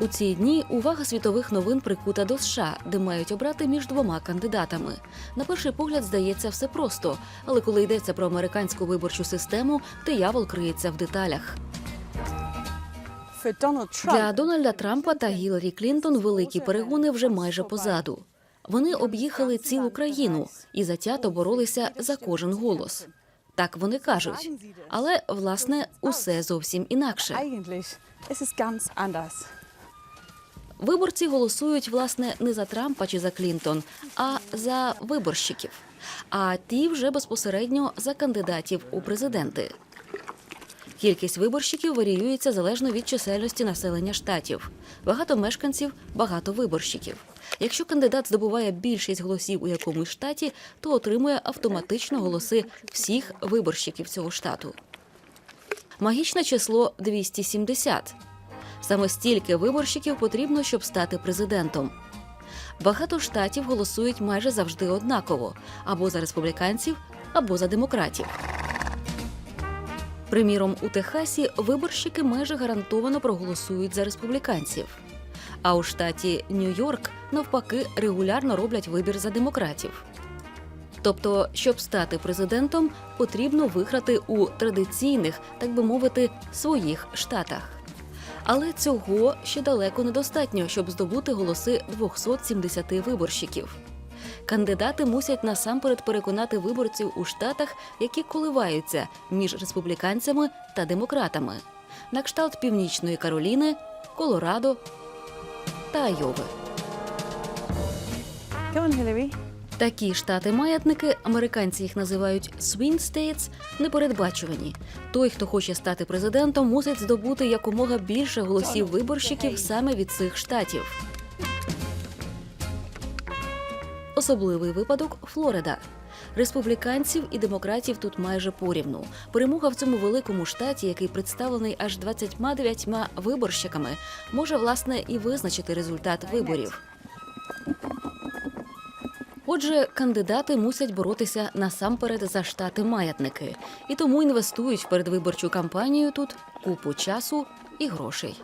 У ці дні увага світових новин прикута до США, де мають обрати між двома кандидатами. На перший погляд здається все просто, але коли йдеться про американську виборчу систему, диявол криється в деталях. Для Дональда Трампа та Гіларі Клінтон великі перегони вже майже позаду. Вони об'їхали цілу країну і затято боролися за кожен голос. Так вони кажуть. Але власне усе зовсім інакше. Виборці голосують власне не за Трампа чи за Клінтон, а за виборщиків. А ті вже безпосередньо за кандидатів у президенти. Кількість виборщиків варіюється залежно від чисельності населення штатів. Багато мешканців, багато виборщиків. Якщо кандидат здобуває більшість голосів у якомусь штаті, то отримує автоматично голоси всіх виборщиків цього штату. Магічне число 270. Саме стільки виборщиків потрібно, щоб стати президентом. Багато штатів голосують майже завжди однаково або за республіканців, або за демократів. Приміром, у Техасі виборщики майже гарантовано проголосують за республіканців. А у штаті Нью-Йорк навпаки регулярно роблять вибір за демократів. Тобто, щоб стати президентом, потрібно виграти у традиційних, так би мовити, своїх штатах. Але цього ще далеко недостатньо, щоб здобути голоси 270 виборщиків. Кандидати мусять насамперед переконати виборців у штатах, які коливаються між республіканцями та демократами, на кшталт Північної Кароліни, Колорадо та Айови. Come on, Hillary. Такі штати-маятники, американці їх називають swing states, непередбачувані. Той, хто хоче стати президентом, мусить здобути якомога більше голосів виборщиків саме від цих штатів. Особливий випадок Флорида. Республіканців і демократів тут майже порівну. Перемога в цьому великому штаті, який представлений аж 29 виборщиками, може власне і визначити результат виборів. Отже, кандидати мусять боротися насамперед за штати маятники, і тому інвестують в передвиборчу кампанію тут купу часу і грошей.